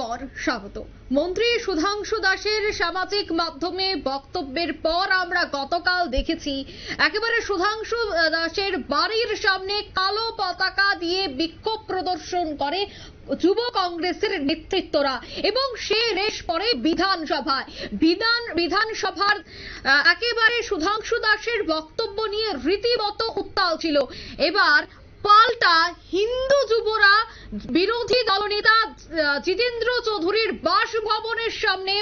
পর স্বাগত। মন্ত্রী সুধাংশু দাসের সামাজিক মাধ্যমে বক্তব্যের পর আমরা গতকাল দেখেছি, একেবারে সুধাংশু দাসের বাড়ির সামনে কালো পতাকা দিয়ে বিক্ষোভ প্রদর্শন করে যুব কংগ্রেসের নেতৃত্বরা এবং সে রেশ পড়ে বিধানসভায়। বিধান, বিধানসভার একেবারে সুধাংশু দাসের বক্তব্য নিয়ে রীতিমতো উত্তাল ছিল। এবার পাল্টা হিন্দু যুবরা বিরোধী দলনেতা জিতেন্দ্র চৌধুরীর বাসভবনের সামনে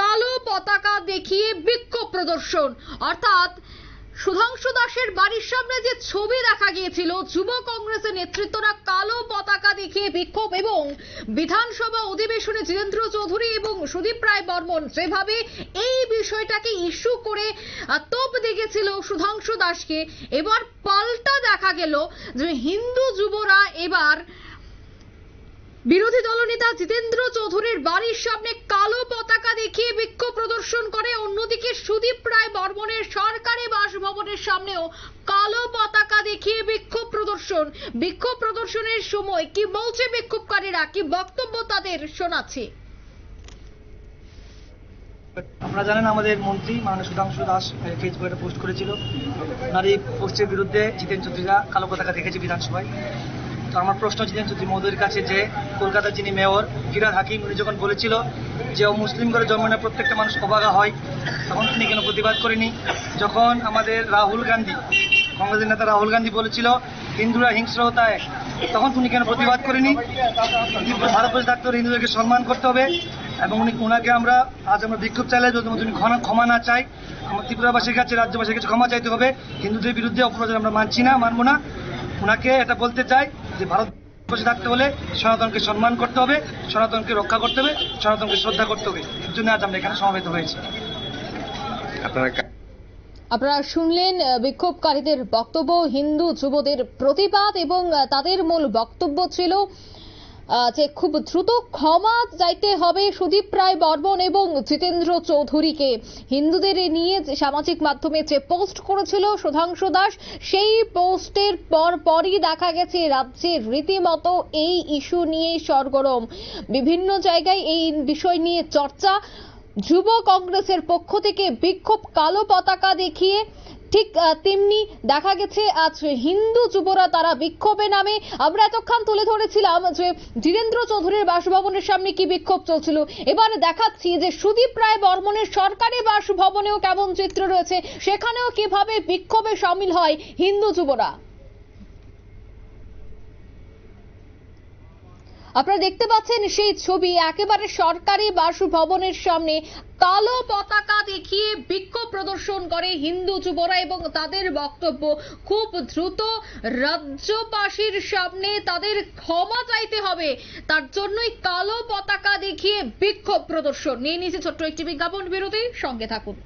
কালো পতাকা দেখিয়ে বিক্ষোভ প্রদর্শন। অর্থাৎ সুধাংশু দাসের বাড়ির সামনে যে ছবি দেখা গিয়েছিল, যুব কংগ্রেসের নেতৃত্বরা কালো পতাকা দেখিয়ে বিক্ষোভ এবং বিধানসভা অধিবেশনে জিতেন্দ্র চৌধুরী এবং সুদীপ রায় বর্মন যেভাবে এই বিষয়টাকে ইস্যু করে তোপ দেখেছিল সুধাংশু দাসকে। এবার পাল্টা দেখা গেল যে হিন্দু যুবরা এবার বিরোধী দলনেতা জিতেন্দ্র চৌধুরীর বাড়ির সামনে কালো পতাকা দেখিয়ে বিক্ষোভ প্রদর্শন করে অন্যদিকে সুদীপ রায় বর্মনের সরকারি বাসভবনের সামনেও কালো পতাকা দেখিয়ে বিক্ষোভ প্রদর্শন। বিক্ষোভ প্রদর্শনের সময় কি বলছে বিক্ষোভকারীরা? কি বক্তব্য তাদের শোনাচ্ছে? আপনারা জানেন আমাদের মন্ত্রী মাননীয় সুধাংশু দাস ফেসবুকে একটা পোস্ট করেছিল। নারী পোস্টের বিরুদ্ধে জিতেন চৌধুরীরা কালো পতাকা দেখেছে বিধানসভায়। তো আমার প্রশ্ন জিতেন চৌধুরী মহোদয়ের কাছে যে কলকাতার যিনি মেয়র, ফিরাদ হাকিম, উনি যখন বলেছিল যে ও মুসলিম ঘরে জন্ম নেওয়া প্রত্যেকটা মানুষ অবাগা হয়, তখন তিনি কেন প্রতিবাদ করেনি যখন আমাদের রাহুল গান্ধী, কংগ্রেসের নেতা রাহুল গান্ধী বলেছিল, হিন্দুরা হিংস্র হতায় তখন তুমি কেন প্রতিবাদ করেনি ভারতবর্ষে থাকতে হলে হিন্দুদেরকে সম্মান করতে হবে, এবং উনি ওনাকে আমরা, আজ আমরা বিক্ষোভ চাইলে যদি উনি ক্ষমা না চাই, আমার ত্রিপুরাবাসীর কাছে, রাজ্যবাসীর কাছে ক্ষমা চাইতে হবে, হিন্দুদের বিরুদ্ধে অপপ্রচার আমরা মানছি না, মানবো না। ওনাকে এটা বলতে চাই যে ভারত বসে থাকতে হলে সনাতনকে সম্মান করতে হবে সনাতনকে রক্ষা করতে হবে সনাতনকে শ্রদ্ধা করতে হবে। এর জন্য আজ আমরা এখানে সমবেত হয়েছি। আপনারা শুনলেন বিক্ষোভকারীদের বক্তব্য হিন্দু যুবদের প্রতিবাদ এবং তাদের মূল বক্তব্য ছিল যে খুব দ্রুত ক্ষমা চাইতে হবে সুদীপ রায় বর্মন এবং জিতেন্দ্র চৌধুরীকে। হিন্দুদের নিয়ে সামাজিক মাধ্যমে যে পোস্ট করেছিল সুধাংশু দাস, সেই পোস্টের পর পরই দেখা গেছে রাজ্যে রীতিমতো এই ইস্যু নিয়ে সরগরম। বিভিন্ন জায়গায় এই বিষয় নিয়ে চর্চা। যুব কংগ্রেসের পক্ষ থেকে বিক্ষোভ কালো পতাকা দেখিয়ে ঠিক তেমনি দেখা গেছে আজ হিন্দু যুবরা তারা বিক্ষোভে নামে। আমরা এতক্ষণ তুলে ধরেছিলাম যে ধীরেন্দ্র চৌধুরীর বাসভবনের সামনে কি বিক্ষোভ চলছিল। এবার দেখাচ্ছি যে সুদীপ রায় বর্মনের সরকারি বাসভবনেও কেমন চিত্র রয়েছে। সেখানেও কীভাবে বিক্ষোভে সামিল হয় হিন্দু যুবরা? আপনারা দেখতে পাচ্ছেন সেই ছবি, একেবারে সরকারি বাসভবনের সামনে কালো পতাকা দেখিয়ে বিক্ষোভ প্রদর্শন করে হিন্দু যুবরা এবং তাদের বক্তব্য। খুব দ্রুত রাজ্যবাসীর সামনে তাদের ক্ষমা চাইতে হবে। তার জন্যই কালো পতাকা দেখিয়ে বিক্ষোভ প্রদর্শন। নিয়ে নিয়েছে ছোট্ট একটি বিজ্ঞাপন। বিরতি সঙ্গে থাকুন।